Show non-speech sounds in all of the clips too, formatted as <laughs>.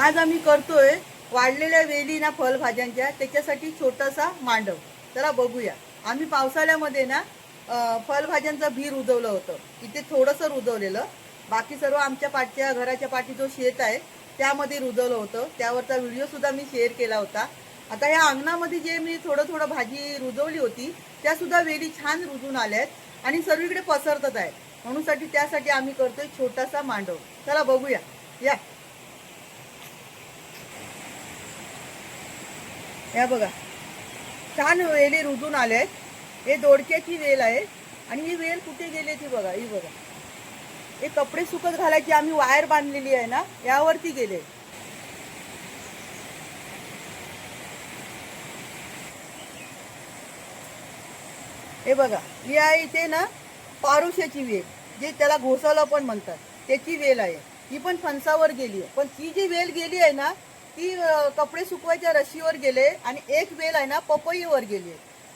आज आम्ही करतोय वाढलेल्या वेली ना फळभाज्यांच्या त्याच्यासाठी छोटासा मांडव. चला बघूया. आम्ही पावसाळ्यामध्ये ना फळभाज्यांचं बी रुजवलं होतं. इथे थोडंसं रुजवलेलं. बाकी सर्व आमच्या पाठच्या घराच्या पाठी जो शेत आहे त्यामध्ये रुजवलं होतं. त्यावरचा व्हिडिओसुद्धा मी शेअर केला होता. आता या अंगणामध्ये जे मी थोडं थोडं भाजी रुजवली होती त्यासुद्धा वेली छान रुजून आल्या आहेत आणि सर्वीकडे पसरतच आहे म्हणूनसाठी त्यासाठी आम्ही करतोय छोटासा मांडव. चला बघूया. या. या बघा. छान वेली रुजून आले आहेत. हे दोडक्याची वेल आहे. आणि ही वेल कुठे गेली ती बघा ही बघा. हे कपडे सुकत घालायची आम्ही वायर बांधलेली आहे ना यावरती गेले. हे बघा ही आहे इथे ना पारुशाची वेल जे त्याला घोसाला पण म्हणतात. त्याची वेल आहे. ही पण फणसावर गेली आहे. पण ती जी वेल गेली आहे ना ती कपडे सुकवायच्या रशीवर गेले आणि एक वेल आहे ना पपईवर गेली.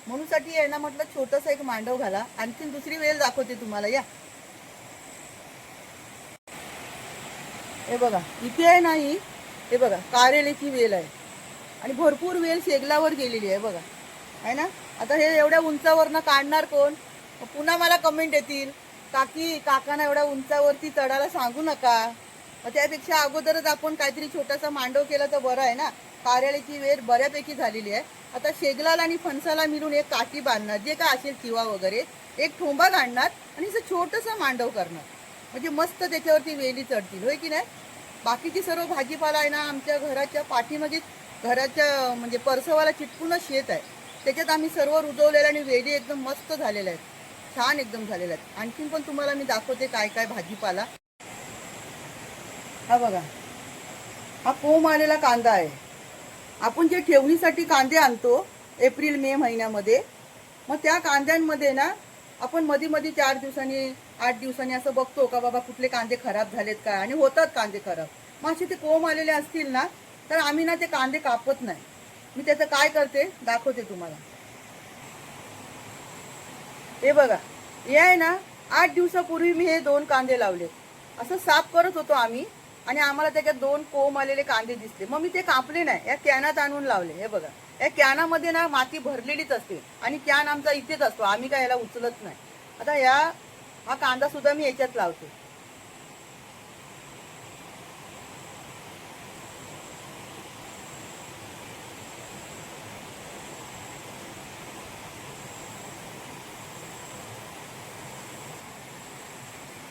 म्हणून म्हणूनसाठी आहे ना म्हटलं छोटंसं एक मांडव घाला. आणखीन दुसरी वेल दाखवते तुम्हाला या. हे बघा इथे आहे नाही हे बघा कारेलीची वेल आहे. आणि भरपूर वेल शेगलावर गेलेली आहे बघा. आहे ना? आता हे एवढ्या उंचावरनं काढणार कोण? पुन्हा मला कमेंट येतील. काकी काकांना एवढ्या उंचावरती चढायला सांगू नका. मग त्यापेक्षा अगोदरच आपण काहीतरी छोटासा मांडव केला तर बरं आहे ना. कार्यालयाची वेळ बऱ्यापैकी झालेली आहे. आता शेगलाला आणि फणसाला मिळून एक काठी बांधणार जे काय असेल किंवा वगैरे एक ठोंबा काढणार आणि असं छोटंसं मांडव करणार. म्हणजे मस्त त्याच्यावरती वेली चढतील होय की नाही? बाकीची सर्व भाजीपाला आहे ना आमच्या घराच्या पाठीमागे घराच्या म्हणजे परसवाला चिटकूनच शेत आहे. त्याच्यात आम्ही सर्व रुजवलेलं आणि वेली एकदम मस्त झालेल्या आहेत. छान एकदम झालेल्या आहेत. आणखीन पण तुम्हाला मी दाखवते काय काय भाजीपाला. हा बघा. हा कोंब आलेला कांदा आहे. आपण जे ठेवणीसाठी कांदे आणतो एप्रिल मे महिन्यामध्ये मग त्या कांद्यांमध्ये ना आपण मध्ये मध्ये चार दिवसांनी आठ दिवसांनी असं बघतो का बाबा कुठले कांदे खराब झालेत का आणि होतात कांदे खराब. मग असे ते कोंब आलेले असतील ना तर आम्ही ना ते कांदे कापत नाही. मी त्याचं काय करते? दाखवते तुम्हाला. हे बघा. हे आहे ना आठ दिवसापूर्वी मी हे दोन कांदे लावले असं साफ करत होतो आम्ही. आणि आम्हाला त्याच्यात दोन कोंब आलेले कांदे दिसले. मग मी ते कापले नाही. या कॅनात आणून लावले. हे बघा. या कॅनामध्ये ना माती भरलेलीच असते. आणि कॅन आमचा इथेच असतो. आम्ही काय याला उचलत नाही. आता या हा कांदा सुद्धा मी याच्यात लावते.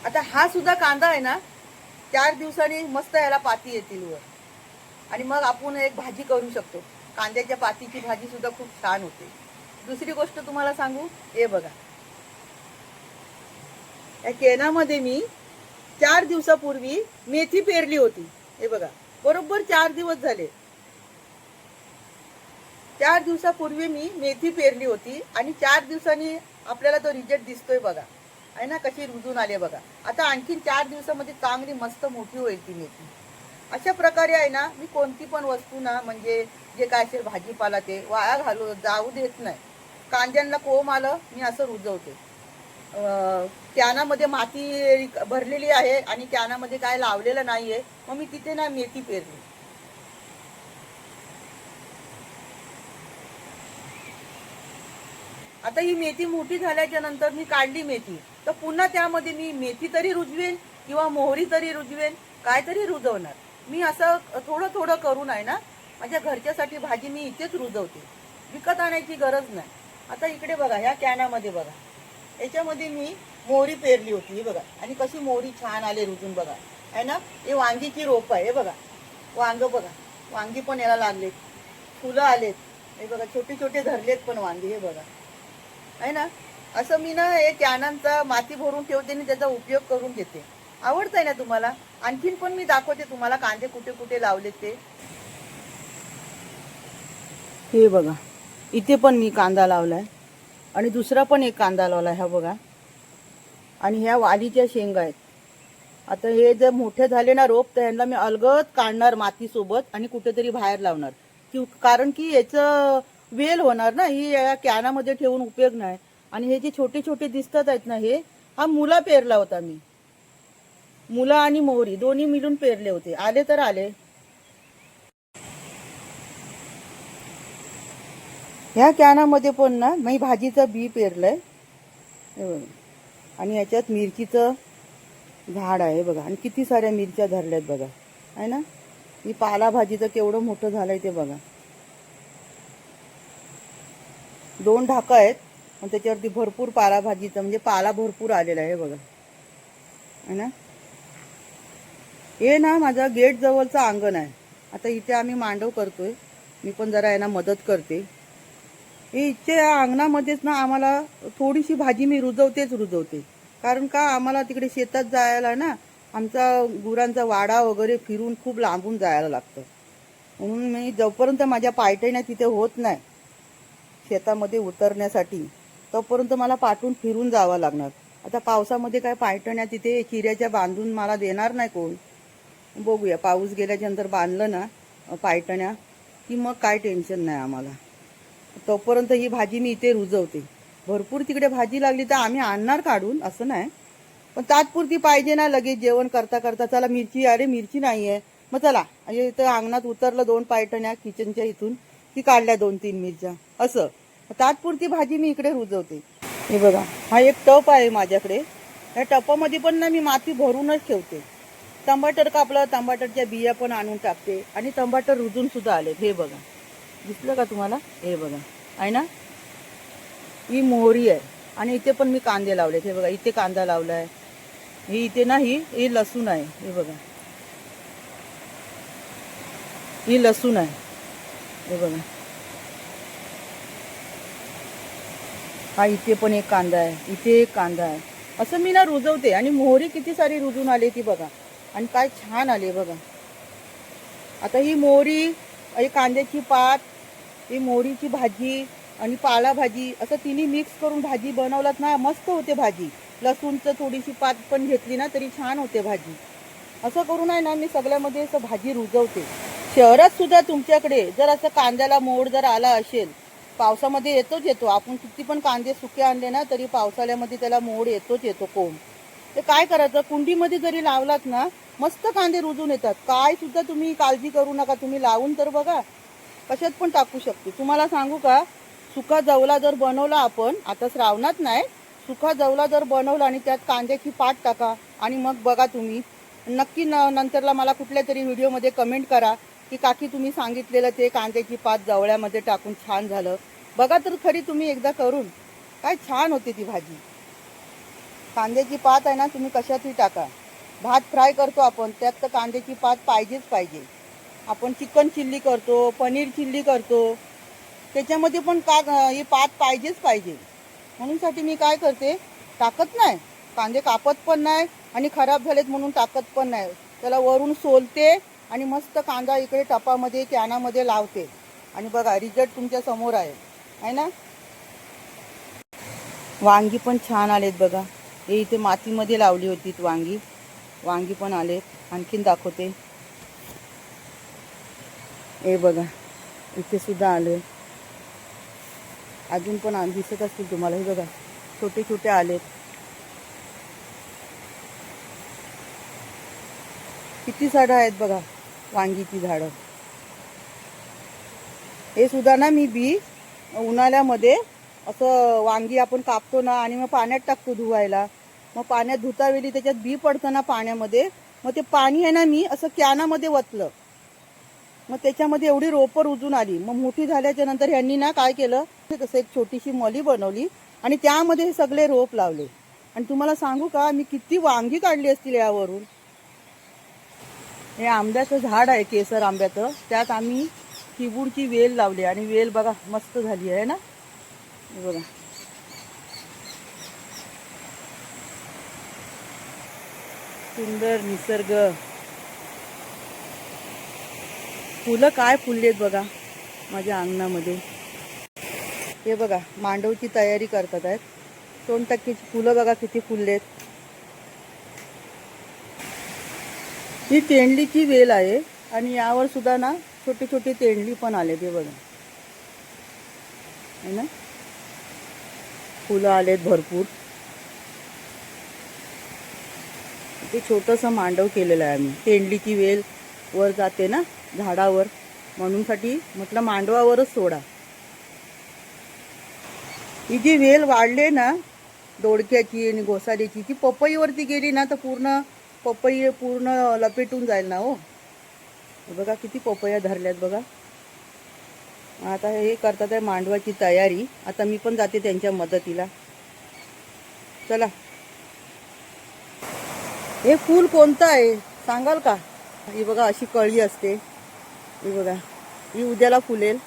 आता हा सुद्धा कांदा आहे ना चार दिवसांनी मस्त याला पाती येतील वर. आणि मग आपण एक भाजी करू शकतो. कांद्याच्या पातीची भाजी सुद्धा खूप छान होते. दुसरी गोष्ट तुम्हाला सांगू हे बघा. या केनामध्ये मी चार दिवसापूर्वी मेथी पेरली होती. हे बघा बरोबर चार दिवस झाले. चार दिवसापूर्वी मी मेथी पेरली होती आणि चार दिवसांनी आपल्याला तो रिजल्ट दिसतोय बघा. आहे ना कशी रुजून आली बघा. आता आणखीन चार दिवसामध्ये चांगली मस्त मोठी होईल ती मेथी. अशा प्रकारे आहे ना मी कोणती पण वस्तू ना म्हणजे जे काय असेल भाजीपाला ते वाया घालू जाऊ देत नाही. कांद्यांना कोंब आलं मी असं रुजवते. कॅनामध्ये माती भरलेली आहे आणि कॅनामध्ये काय लावलेलं नाही आहे मग मी तिथे ना मेथी पेरली. आता ही मेथी मोठी झाल्याच्यानंतर मी काढली मेथी. तर पुन्हा त्यामध्ये मी मेथी तरी रुजवेन किंवा मोहरी तरी रुजवेन काय तरी रुजवणार. मी असं थोडं थोडं करून आहे ना माझ्या घरच्यासाठी भाजी मी इथेच रुजवते. विकत आणायची गरज नाही. आता इकडे बघा ह्या कॅनामध्ये बघा. याच्यामध्ये मी मोहरी पेरली होती बघा. आणि कशी मोहरी छान आले रुजून बघा. आहे ना? हे वांगीची रोप आहे हे बघा. वांग बघा. वांगी पण याला लागलेत. फुलं आलेत. हे बघा छोटे छोटे धरलेत पण वांगी हे बघा. आहे ना? असं मी ना हे कॅनांचा माती भरून ठेवते आणि त्याचा उपयोग करून घेते. आवडतंय ना तुम्हाला? आणखीन पण मी दाखवते तुम्हाला कांदे कुठे कुठे लावले ते. हे बघा. इथे पण मी कांदा लावलाय. आणि दुसरा पण एक कांदा लावला हा बघा. आणि ह्या वालीच्या शेंगा आहेत. आता हे जर मोठे झाले ना रोप तर यांना मी अलगद काढणार मातीसोबत आणि कुठेतरी बाहेर लावणार. की कारण की याचं वेल होणार ना? ही या कॅनामध्ये ठेवून उपयोग नाही. आणि हे जे छोटे छोटे दिसतात आहेत ना हे हा मुला पेरला होता मी. मुला आणि मोहरी दोन्ही मिळून पेरले होते. आले तर आले. ह्या कॅनामध्ये पण ना मी भाजीचं बी पेरलंय. आणि याच्यात मिरचीचं झाड आहे बघा. आणि किती साऱ्या मिरच्या धरल्यात बघा. आहे ना? ही पालाभाजीचं केवढं मोठं झालंय ते बघा. दोन ढाकं आहेत. आणि त्याच्यावरती भरपूर पालाभाजीचं म्हणजे पाला भरपूर आलेला आहे बघा. है ना? हे ना माझं गेट जवळचं अंगण आहे. आता इथे आम्ही मांडव करतोय. मी पण जरा यांना मदत करते. हे इथे या अंगणामध्येच ना आम्हाला थोडीशी भाजी मी रुजवतेच रुजवते. कारण का आम्हाला तिकडे शेतात जायला ना आमचा गुरांचा वाडा वगैरे फिरून खूप लांबून जायला लागतं. म्हणून मी जोपर्यंत माझ्या पायटण्या तिथे होत नाही शेतामध्ये उतरण्यासाठी तोपर्यंत मला पाठवून फिरून जावं लागणार. आता पावसामध्ये काय पायटण्या तिथे चिऱ्याच्या बांधून मला देणार नाही कोण? बघूया पाऊस गेल्याच्यानंतर बांधलं ना पायटण्या की मग काय टेन्शन नाही आम्हाला. तोपर्यंत ही भाजी मी इथे रुजवते. भरपूर तिकडे भाजी लागली तर आम्ही आणणार काढून असं नाही. पण तात्पुरती पाहिजे ना लगेच जेवण करता करता चला मिरची अरे मिरची नाही आहे मग चला इथं अंगणात उतरलं दोन पायटण्या किचनच्या इथून की काढल्या दोन तीन मिरच्या. असं. तात्पुरती भाजी मी इकडे रुजवते. हे बघा हा एक टप आहे माझ्याकडे. या टपामध्ये पण ना मी माती भरूनच ठेवते. टमाटर कापलं टमाटरच्या बिया पण आणून टाकते आणि टमाटर रुजून सुद्धा आले. हे बघा. दिसलं का तुम्हाला? हे बघा. आहे ना? ही मोहरी आहे. आणि इथे पण मी कांदे लावले हे बघा इथे कांदा लावला आहे ही इथे ना ही ही लसूण आहे. हे बघा. ही लसूण आहे. हे बघा. हा इथे पण एक कांदा आहे इथे एक कांदा आहे. असं मी ना रुजवते आणि मोहरी किती सारी रुजून आली ती बघा. आणि काय छान आली बघा. आता ही मोहरी ही कांद्याची पात ही मोहरीची भाजी आणि पालाभाजी असं तिन्ही मिक्स करून भाजी बनवलात ना मस्त होते भाजी. लसूणचं थोडीशी पात पण घेतली ना तरी छान होते भाजी. असं करून आहे ना मी सगळ्यामध्ये असं भाजी रुजवते. शहरात सुद्धा तुमच्याकडे जर असं कांद्याला मोड जर आला असेल पावसामध्ये येतोच येतो. आपण किती पण कांदे सुके आणले ना तरी पावसाळ्यामध्ये त्याला मोड येतोच येतो कोंब ते काय करायचं? कुंडीमध्ये जरी लावलात ना मस्त कांदे रुजून येतात. काय सुद्धा तुम्ही काळजी करू नका. तुम्ही लावून तर बघा. कशात पण टाकू शकते. तुम्हाला सांगू का? सुका जवला जर बनवला आपण आता श्रावणात नाही सुका जवला जर बनवला आणि त्यात कांद्याची पाट टाका आणि मग बघा तुम्ही. नक्की न नंतरला मला कुठल्या तरी व्हिडिओमध्ये कमेंट करा. की काकी तुम्ही सांगितलेलं ते कांद्याची पात जवळ्यामध्ये टाकून छान झालं. बघा तर खरी तुम्ही एकदा करून. काय छान होते ती भाजी. कांद्याची पात आहे ना तुम्ही कशातही टाका. भात फ्राय करतो आपण त्यात तर कांद्याची पात पाहिजेच पाहिजे. आपण चिकन चिल्ली करतो पनीर चिल्ली करतो. त्याच्यामध्ये पण का ही पात पाहिजेच पाहिजे. म्हणूनसाठी मी काय करते टाकत नाही. कांदे कापत पण नाही आणि खराब झालेत म्हणून टाकत पण नाही. त्याला वरून सोलते आणि मस्त कांदा इकडे टपामध्ये कॅनामध्ये लावते. आणि बघा रिझल्ट तुमच्यासमोर आहे. आहे ना? वांगी पण छान आलेत बघा. हे इथे मातीमध्ये लावली होती वांगी. वांगी पण आलेत. आणखीन दाखवते. हे बघा इथे सुद्धा आले. अजून पण दिसत असतील तुम्हाला. हे बघा छोटे छोटे आलेत. किती झाडं आहेत बघा. वांगीची झाडं. हे सुद्धा ना मी बी उन्हाळ्यामध्ये असं वांगी आपण कापतो ना आणि मग पाण्यात टाकतो धुवायला. मग पाण्यात धुता वेळी त्याच्यात बी पडतं ना पाण्यामध्ये. मग ते पाणी आहे ना मी असं कॅनामध्ये वतलं. मग त्याच्यामध्ये एवढी रोपं रुजून आली. मग मोठी झाल्याच्यानंतर ह्यांनी ना काय केलं? ते कसं एक छोटीशी मली बनवली आणि त्यामध्ये हे सगळे रोप लावले. आणि तुम्हाला सांगू का? मी किती वांगी काढली असतील यावरून. हे आंब्याचं झाड आहे केसर आंब्याचं. त्यात आम्ही किबूडची वेल लावली आणि वेल बघा मस्त झाली आहे ना? बघा. सुंदर निसर्ग. फुलं काय फुललेत बघा माझ्या अंगणामध्ये. हे बघा मांडवची तयारी करतात आहेत. दोन टक्केची फुलं बघा किती फुललेत. ही तेंडलीची वेल आहे आणि यावर सुद्धा ना छोटे छोटे तेंडली पण आले ते बघा. है ना? फुलं आलेत भरपूर. ते छोटंसं मांडव केलेलं आहे आम्ही. तेंडलीची वेल वर जाते ना झाडावर. म्हणूनसाठी म्हटलं मांडवावरच सोडा. ही जी वेल वाढले ना दोडक्याची आणि घोसारीची ती पपईवरती गेली ना तर पूर्ण पपई पूर्ण लपेटून जाईल ना हो. बघा किती पपया धरल्यात बघा. आता हे करतात आहे मांडवाची तयारी. आता मी पण जाते त्यांच्या मदतीला. चला. हे फूल कोणतं आहे? सांगाल का? ही बघा अशी कळी असते. ही बघा. ही उद्याला फुलेल.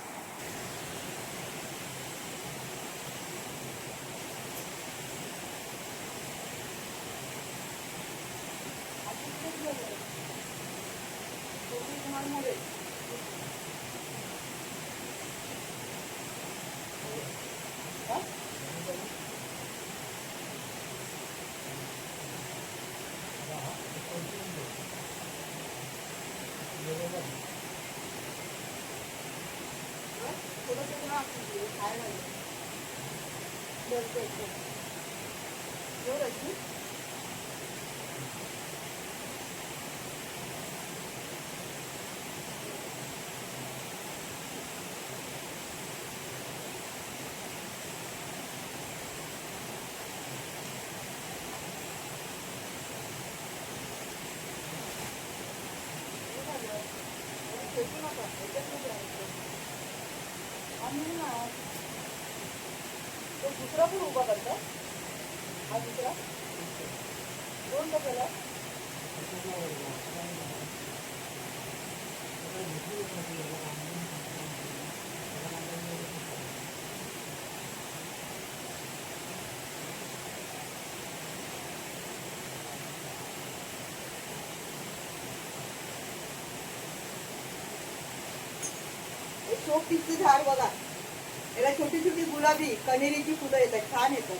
दोन कशाला शोपीसची झाड बघा. याला छोटी छोटी गुलाबी कनेरीची फुलं येतात. छान येतात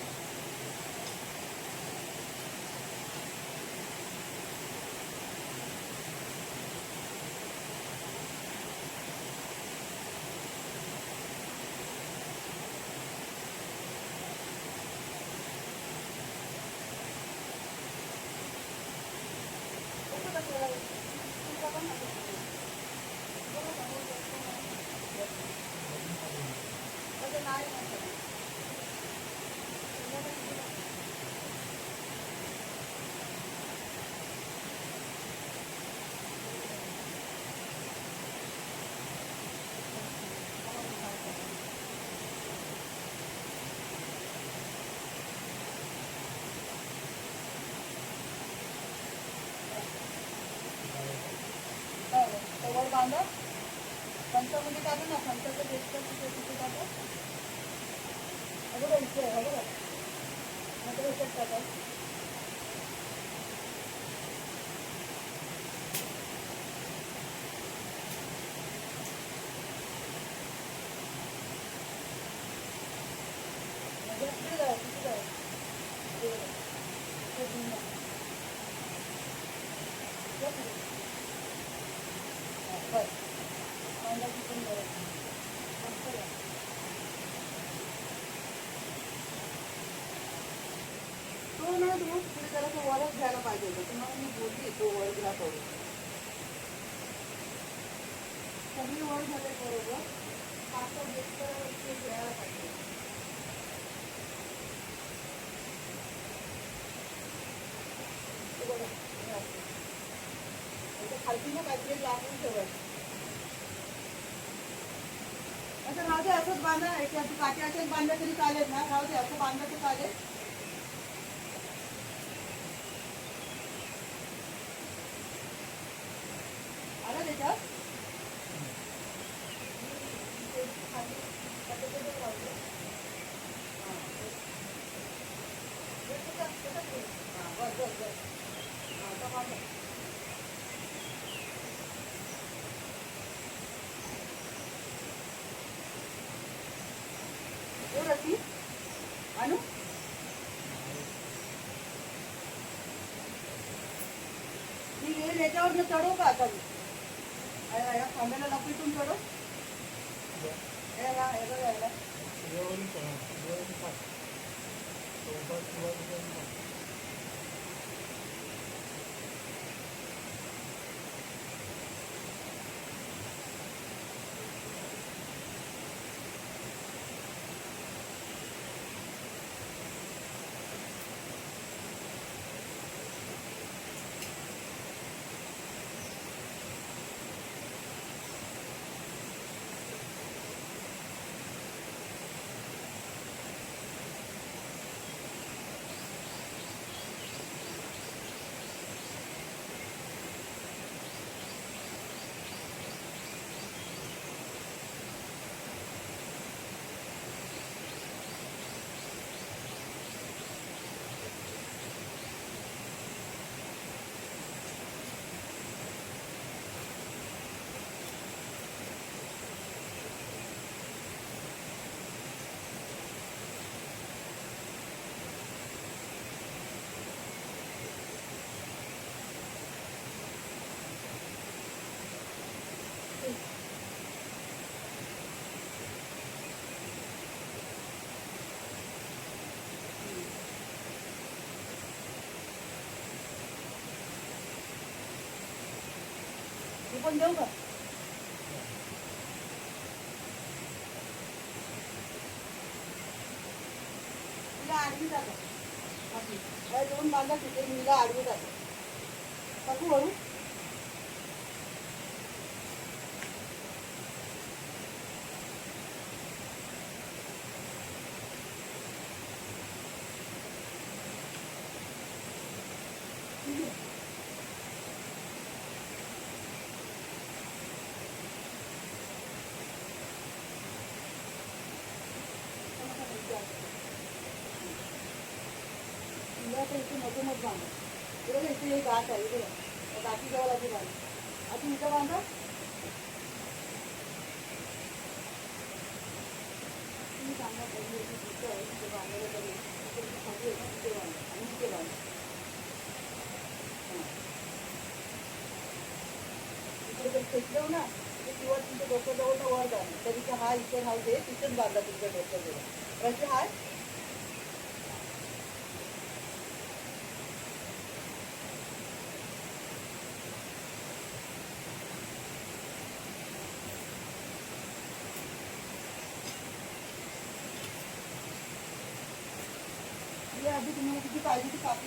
वर बांधा पंचामध्ये टाका ना पंचाचं बेस्ट तिथे तिथे टाका अगोदर इथे आहे अगोदर नंतर याच्यात टाका म्हणजे तिथे जाऊ, तिथे जाऊ. तिथे जाऊ. तिथे घेऊन जा. या पुढे. हा, बस. कांद्याची पण गरज नाही. मस्त आहे. येऊन पुढे त्याला तो वरच घ्यायला पाहिजे होतं तुम्हाला मी बोलली तो वर घ्या तो सगळी वर झाले बरोबर आता वरती घ्यायला पाहिजे हे खालती ना काहीतरी लागून ठेवायचं असं राहू दे असंच बांधा. याच्या काठी असेच बांधलं तरी चालेल ना. राहू दे असं बांधलं तर चालेल. Rồi, và. तू पण देऊ का तिला आडवी जातं आपली. काय दोन बांधा तिथे मीला आडवी जातं टाकू वरून तुला आता इथे मधोमध बांधा बरोबर इथे एक गाठ आहे बघा त्या गाठी जवळ आधी बांधा आधी इथं बांधा तुम्ही सांगा पहिली इथे तिथं आहे, तिथे बांधायला पाहिजे. इथे इथे खाली आहे ना, तिथे बांधा. आणि इथे बांधा. हां. इथे जर खेचलं ना तर किंवा तुमच्या डोक्याजवळ वर जाणार तरी ते हा इथे राहू दे तिथेच बांधा तुमच्या डोक्याजवळ रशी हाय हे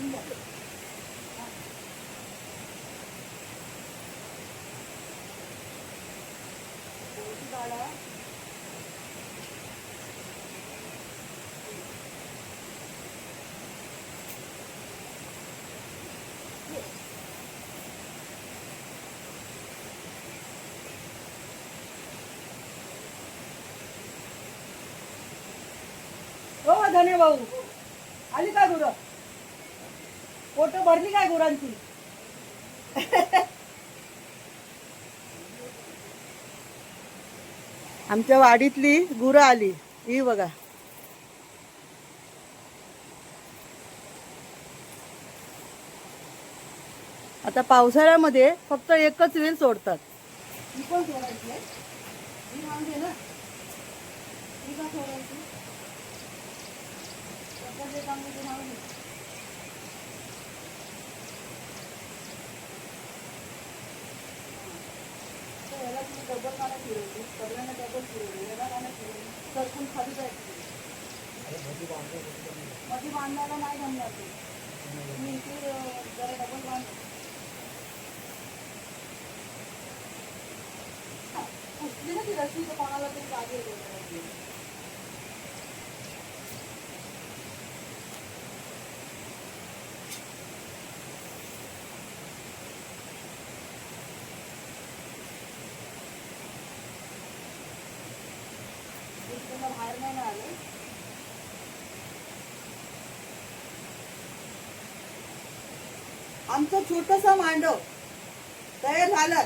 पाहिजे हो धने भाऊ. आली का गुरं? पोट भरली काय गुरांची? आमच्या वाडीतली गुरं आली. ही बघा. आता पावसाळ्यामध्ये फक्त एकच वेल सोडतात. ही पण सोडायची ही ना? ही का सोडायची आपण जे काम ते राहून दे. तर याला तुम्ही डबल फिरवली सगळ्यांना डबल फिरवली याला काना फिरवली सरकून खाली जायचं मध्ये बांधायला नाही जमणार ते तुम्ही इथे जरा डबल बांध कुठली ना ती रस्सी तर कोणाला तरी जागे आमचं छोटसा मांडव. तयार झालं.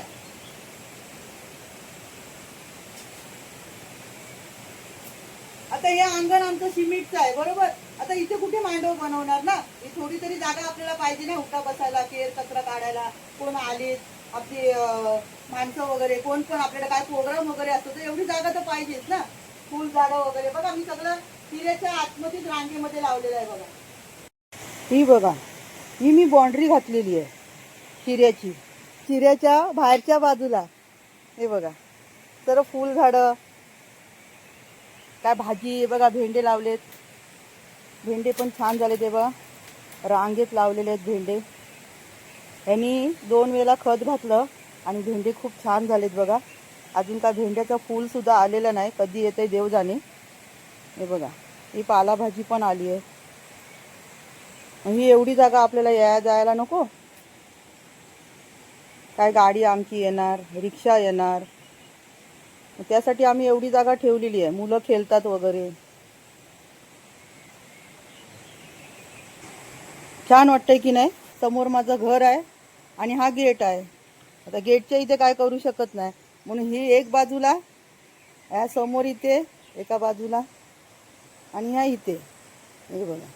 आता हे अंगण आमचं सिमेंटचं आहे बरोबर? आता इथे कुठे मांडव बनवणार ना? ही थोडी तरी जागा आपल्याला पाहिजे ना उठा बसायला केर कचरा काढायला. कोण आलेत आपली माणसं वगैरे कोण पण आपल्याला काय प्रोग्राम वगैरे असतो तर एवढी जागा तर पाहिजेच ना. फुल झाडं वगैरे. बघा मी सगळं हिऱ्याच्या आतमध्येच रांगेमध्ये लावलेलं आहे बघा. ही बघा. ही मी बाँड्री घातलेली आहे चिऱ्याची चिऱ्याच्या बाहेरच्या बाजूला. हे बघा. तर फुल झाडं. काय भाजी बघा भेंडे लावलेत. भेंडे पण छान झाले ते बघा. रांगेत लावलेले आहेत भेंडे. यांनी दोन वेळेला खत घातलं आणि भेंडे खूप छान झालेत बघा. अजून का भेंड्याचं फूलसुद्धा आलेलं नाही. कधी येते देव जाणे हे बघा. ही पालाभाजी पण आली आहे. ही एवढी जागा आपल्याला या जायला नको. काय गाडी आमची येणार रिक्षा येणार. त्यासाठी आम्ही एवढी जागा ठेवलेली आहे. मुलं खेळतात वगैरे. छान वाटतंय की नाही? समोर माझं घर आहे आणि हा गेट आहे. आता गेटच्या इथे काय करू शकत नाही. म्हणून ही एक बाजूला ह्या समोर इथे एका बाजूला आणि ह्या इथे. हे बघा.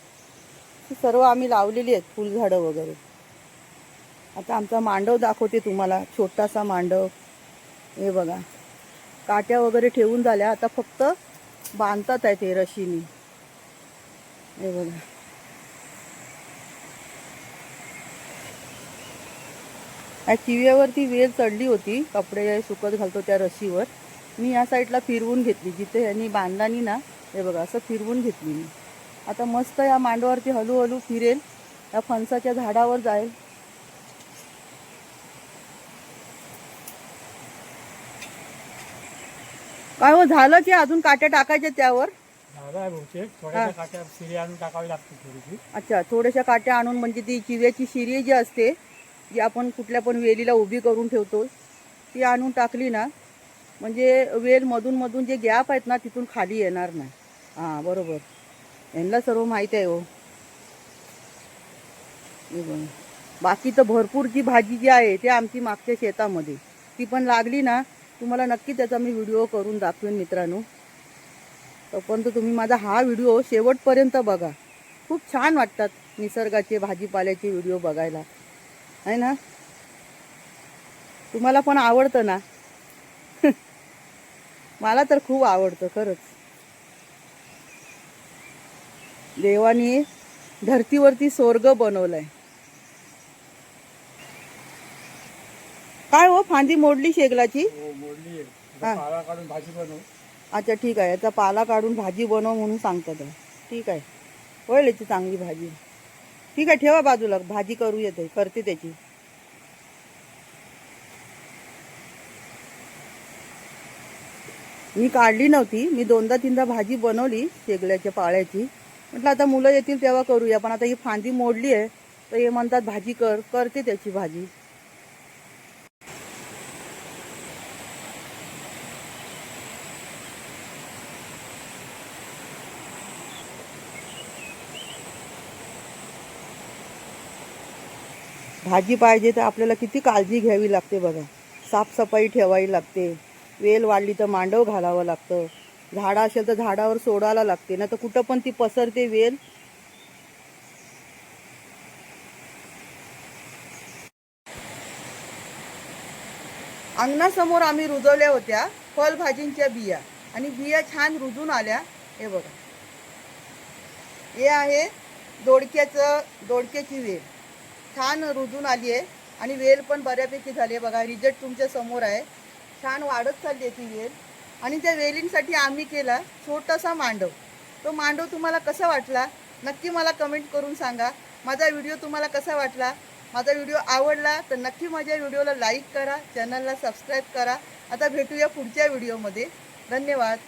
ती सर्व आम्ही लावलेली आहेत फुलझाडं वगैरे. आता आमचा मांडव दाखवते तुम्हाला छोटासा मांडव. हे बघा. काट्या वगैरे ठेवून झाल्या आता फक्त बांधतात आहे ते रशीनी. हे बघा. या चिव्यावरती वेल चढली होती कपडे सुकत घालतो त्या रशीवर. मी या साईडला फिरवून घेतली जिथे यांनी बांधलानी ना हे बघा असं फिरवून घेतली मी. आता मस्त या मांडवावरती हळूहळू फिरेल. या फणसाच्या झाडावर जाईल. काय हो झालं की अजून काट्या टाकायच्या त्यावर? अच्छा थोड्याशा काट्या आणून म्हणजे ती चिव्याची शिरी जी असते जी आपण कुठल्या पण वेलीला उभी करून ठेवतो ती आणून टाकली ना म्हणजे वेल मधून मधून जे गॅप आहेत ना तिथून खाली येणार नाही. हां बरोबर. यांना सर्व माहीत आहे हो. बाकी तर भरपूर जी भाजी जी आहे ती आमची मागच्या शेतामध्ये. ती पण लागली ना तुम्हाला नक्की त्याचा मी व्हिडिओ करून दाखवेन मित्रांनो. तोपर्यंत तुम्ही माझा हा व्हिडिओ शेवटपर्यंत बघा. खूप छान वाटतात निसर्गाचे भाजीपाल्याचे व्हिडिओ बघायला. आहे ना? तुम्हाला पण आवडतं ना? <laughs> मला तर खूप आवडतं खरंच. देवाने धरतीवरती स्वर्ग बनवलाय. काय हो फांदी मोडली शेगलाची? हो अच्छा ठीक आहे. याचा पाला काढून भाजी बनव म्हणून सांगतात. ठीक आहे. होईल याची चांगली भाजी. ठीक आहे ठेवा बाजूला. भाजी करू येते करते त्याची. मी काढली नव्हती. मी दोनदा तीनदा भाजी बनवली शेगल्याच्या पाळ्याची. म्हटलं आता मुलं येतील तेव्हा करूया पण आता ही फांदी मोडली आहे तर हे म्हणतात भाजी कर करते त्याची भाजी. भाजी पाहिजे तर आपल्याला किती काळजी घ्यावी लागते बघा. साफसफाई ठेवावी लागते. वेल वाढली तर मांडव घालावं लागतं. झाडं असेल तर झाडावर सोडायला लागते ना तर कुठं पण ती पसरते वेल. अंगणासमोर आम्ही रुजवल्या होत्या फळभाजींच्या बिया आणि बिया छान रुजून आल्या. हे बघा. हे आहे दोडक्याचं दोडक्याची वेल. छान रुजून आली आहे आणि वेल पण बऱ्यापैकी झाली आहे. बघा रिजल्ट तुमच्यासमोर आहे. छान वाढत चालली आहे ती वेल. आणि त्या वेलींसाठी आम्ही केला छोटासा मांडव. तो मांडव तुम्हाला कसा वाटला? नक्की मला कमेंट करून सांगा. माझा व्हिडिओ तुम्हाला कसा वाटला? माझा व्हिडिओ आवडला तर नक्की माझ्या व्हिडिओला लाईक करा चॅनलला सबस्क्राईब करा. आता भेटूया पुढच्या व्हिडिओमध्ये धन्यवाद.